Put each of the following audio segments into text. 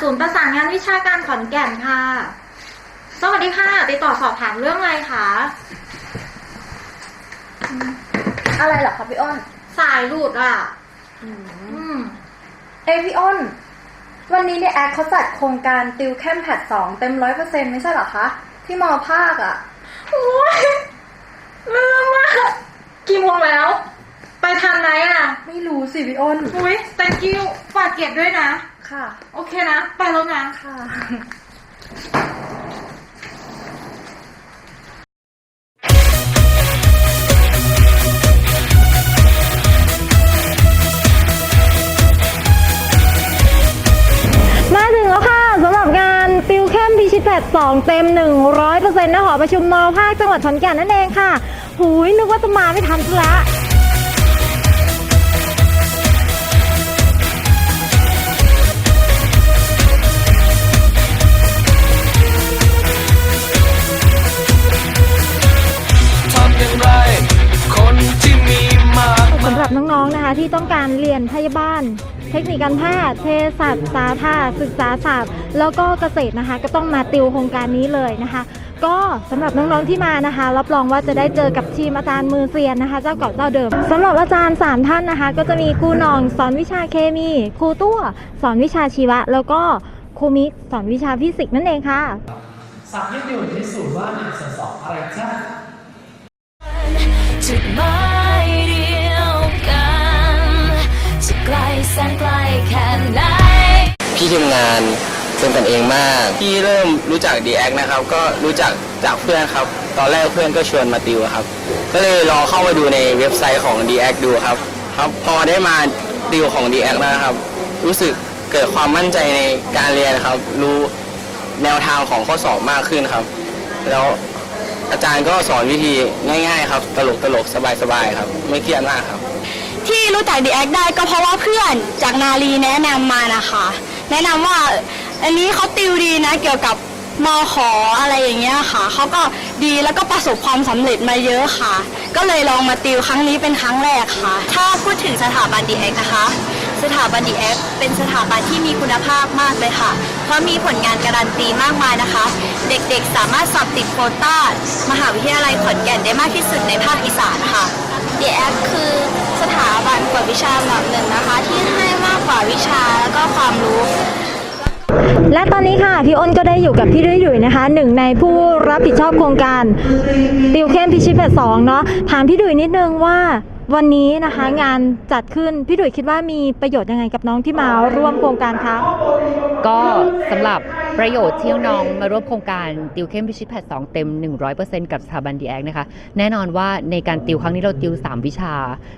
ศูนย์ประสานงานวิชาการขอนแก่นค่ะ สวัสดีค่ะ ติดต่อสอบถามเรื่องอะไรคะ อะไรเหรอคะพี่อ้น สายหลุดอะอือืมเอยพี่อ้น วันนี้ในแอคเขาจัดโครงการติวเข้มแพทสองเต็มร้อยเปอร์เซ็นต์ไม่ใช่เหรอคะ ที่มอภาคอะโอ้ยลืมอะกี่โมงแล้ว ไปทันไหมอะ ไม่รู้สิพี่อ้น อุ้ย thank you ฝากเก็บด้วยนะ ค่ะ โอเคนะ ไปแล้วนะ ค่ะ มาถึงแล้วค่ะสำหรับงานติวเข้มพิชิตแพท2เต็ม 100%ณหอประชุมมภาคจังหวัดขอนแก่นนั่นเองค่ะ หูยนึกว่าจะมาไม่ทันซะละ ที่ต้องการเรียนพยาบาล เทคนิคการแพทย์เภสัชสาธาศึกษาศาสตร์ แล้วก็เกษตรนะคะ ก็ต้องมาติวโครงการนี้เลยนะคะ ก็สำหรับน้องๆที่มานะคะ รับรองว่าจะได้เจอกับทีมอาจารย์มือเซียนนะคะ เจ้าเก่าเจ้าเดิมสำหรับอาจารย์ 3 ท่านนะคะ ก็จะมีครูนองสอนวิชาเคมีครูตั้วสอนวิชาชีวะ แล้วก็ครูมิกสอนวิชาฟิสิกส์นั่นเองค่ะสับยืดหยุ่นพิสูจน์ว่าหนึ่งส่วนสองอะไรจ้า พี่ทีมงานเป็นกันเองมากที่เริ่มรู้จัก d ีแอนะครับ ก็รู้จักจากเพื่อนครับ ตอนแรกเพื่อนก็ชวนมาติวครับ ก็เลยลองเข้ามาดูในเว็บไซต์ของ d ีแอดูครับ ครับ พอได้มาติวของ d ีแอแล้วนะครับ รู้สึกเกิดความมั่นใจในการเรียนครับ รู้แนวทางของข้อสอบมากขึ้นครับ แล้วอาจารย์ก็สอนวิธีง่าย ๆ ครับ ตลกตลกๆสบายๆครับ ไม่เครียดมากครับ ที่รู้จักดีแอคได้ก็เพราะว่าเพื่อนจากนาลีแนะนำมานะคะ แนะนำว่าอันนี้เขาติวดีนะเกี่ยวกับมอขออะไรอย่างเงี้ยค่ะเขาก็ดีแล้วก็ประสบความสำเร็จมาเยอะค่ะ ก็เลยลองมาติวครั้งนี้เป็นครั้งแรกค่ะ ถ้าพูดถึงสถาบันดีแอคนะคะ สถาบันดีแอคเป็นสถาบันที่มีคุณภาพมากเลยค่ะ เพราะมีผลงานการันตีมากมายนะคะ เด็กๆสามารถสอบติดโควต้า มหาวิทยาลัยขอนแก่นได้มากที่สุดในภาคอีสานค่ะ ดีแอคคือสถาบันกวดวิชาแบบหนึ่งนะคะ ที่ให้มากกว่าวิชาแล้วก็ความรู้ และตอนนี้ค่ะพี่อ้นก็ได้อยู่กับพี่ดุ้ยดุยนะคะหนึ่งในผู้รับผิดชอบโครงการติวเข้มพิชิตแพทสองเนาะถามพี่ดุยนิดนึงว่าวันนี้นะคะงานจัดขึ้น พี่ดุยคิดว่ามีประโยชน์ยังไงกับน้องที่มาร่วมโครงการคะก็สำหรับ ประโยชน์ที่น้องมาร่วมโครงการติวเข้มพิชิตแพท2เต็ม 100%กับสถาบันดีแอคนะคะ แน่นอนว่าในการติวครั้งนี้เราติว 3 วิชา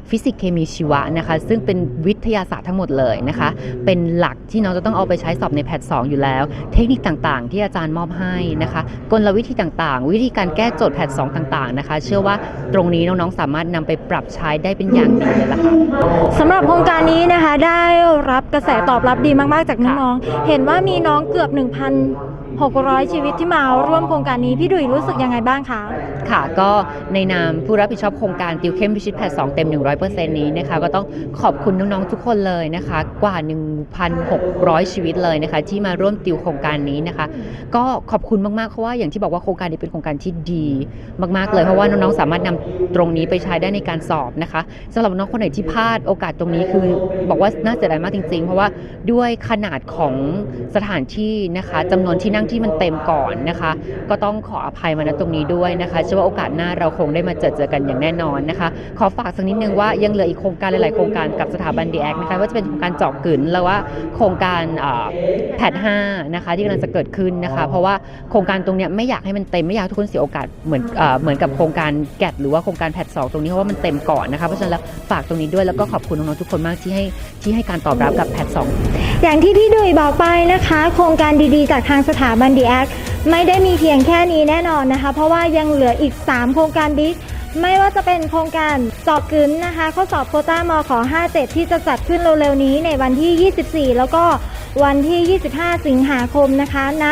ฟิสิกส์เคมีชีวะนะคะ ซึ่งเป็นวิทยาศาสตร์ทั้งหมดเลยนะคะ เป็นหลักที่น้องจะต้องเอาไปใช้สอบในแพท2องอยู่แล้ว เทคนิคต่างๆ ที่อาจารย์มอบให้นะคะกลวิธีต่างๆ วิธีการแก้โจทย์แพท2ต่างๆนะคะ เชื่อว่าตรงนี้น้องๆสามารถนำไปปรับใช้ได้เป็นอย่างดีเลยล่ะค่ะสำหรับโครงการนี้นะคะได้รับกระแสตอบรับดีมากๆจากน้องๆเห็นว่ามีน้องเกือบณ 600 ชีวิตที่มาร่วมโครงการนี้พี่ดุยรู้สึกยังไงบ้างคะ ค่ะก็ในนามผู้รับผิดชอบโครงการติวเข้มพิชิตแพท2เต็ม 100%นี้นะคะก็ต้องขอบคุณน้องๆทุกคนเลยนะคะกว่า 1,600 ชีวิตเลยนะคะที่มาร่วมติวโครงการนี้นะคะ ก็ขอบคุณมากๆเพราะว่าอย่างที่บอกว่าโครงการนี้เป็นโครงการที่ดีมากๆเลยเพราะว่าน้องๆสามารถนำตรงนี้ไปใช้ได้ในการสอบนะคะสำหรับน้องคนไหนที่พลาดโอกาสตรงนี้คือบอกว่าน่าเสียดายมากจริงๆ เพราะว่าด้วยขนาดของสถานที่นะคะจำนวนที่นั่งที่มันเต็มก่อนนะคะ ก็ต้องขออภัยมาณตรงนี้ด้วยนะคะเชื่อว่าโอกาสหน้าเราคงได้มาเจอเจอกันอย่างแน่นอนนะคะ ขอฝากสักนิดนึงว่ายังเหลืออีกโครงการหลาย ๆ โครงการกับสถาบันดีแอคนะคะว่าจะเป็นโครงการเจาะกลืนแล้วว่าโครงการแพทห้านะคะที่กำลังจะเกิดขึ้นนะคะ เพราะว่าโครงการตรงนี้ไม่อยากให้มันเต็มไม่อยากทุกคนเสียโอกาสเหมือนเหมือนกับโครงการแกดหรือว่าโครงการแพทสองตรงนี้เพราะว่ามันเต็มก่อนนะคะเพราะฉะนั้นฝากตรงนี้ด้วยแล้วก็ขอบคุณน้องๆทุกคนมากที่ให้ที่ให้การตอบรับกับแพทสองอย่างที่พี่ดุยบอกไปนะคะ โครงการดีๆ จากทางสถาบันดีแอค ไม่ได้มีเพียงแค่นี้แน่นอนนะคะ เพราะว่ายังเหลืออีก 3 โครงการบิ๊กไม่ว่าจะเป็นโครงการสอบกึนนะคะ ข้อสอบโคต้ามขอ57 ที่จะจัดขึ้นเร็วๆนี้ในวันที่ 24 แล้วก็วันที่ 25 สิงหาคมนะคะณ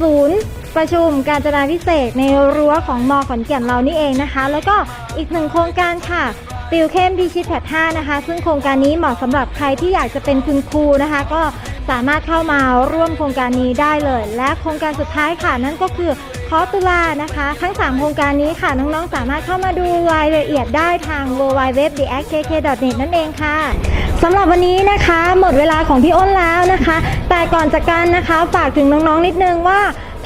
ศูนย์ประชุมการจนาพิเศษในรั้วของมอขอนแก่นเรานี่เองนะคะ แล้วก็อีกหนึ่งโครงการค่ะติวเข้มพิชิตแพท5นะคะ ซึ่งโครงการนี้เหมาะสำหรับใครที่อยากจะเป็นคุณครูนะคะ ก็ สามารถเข้ามาร่วมโครงการนี้ได้เลย และโครงการสุดท้ายค่ะ นั่นก็คือคอตุลานะคะ ทั้ง 3 โครงการนี้ค่ะ น้องๆ สามารถเข้ามาดูรายละเอียดได้ทาง w w w t h e a c k k n e t นั่นเองค่ะสำหรับวันนี้นะคะ หมดเวลาของพี่อ้นแล้วนะคะ แต่ก่อนจากกันนะคะ ฝากถึงน้องๆ นิดนึงว่า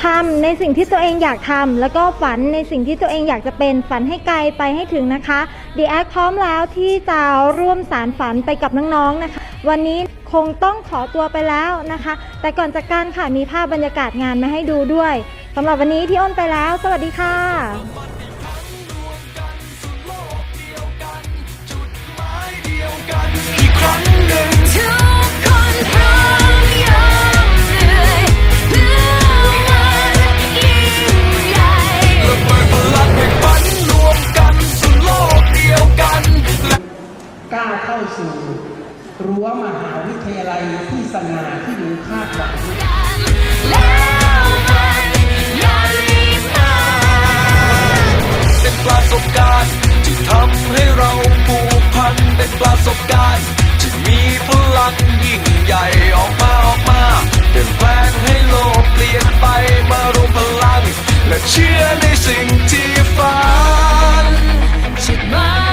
ทำในสิ่งที่ตัวเองอยากทำแล้วก็ฝันในสิ่งที่ตัวเองอยากจะเป็นฝันให้ไกลไปให้ถึงนะคะ d ีแอคพร้อมแล้วที่จะร่วมสารฝันไปกับน้องๆนะคะ วันนี้ งต้องขอตัวไปแล้วนะคะ แต่ก่อนจากกันค่ะมีภาพบรรยากาศงานมาให้ดูด้วยสำหรับวันนี้พี่อ้นไปแล้ว สวัสดีค่ะอีกครั้งหนึ่ง สนาที่หนูคาดหวังเป็นประสบการณ์ที่ทำให้เราผูกพันเป็นประสบการณ์ที่มีพลังยิ่งใหญ่ออกมาออกมาเปลี่ยนแปลงให้โลกเปลี่ยนไปมารวมพลัง และเชื่อในสิ่งที่ฝันสุดมา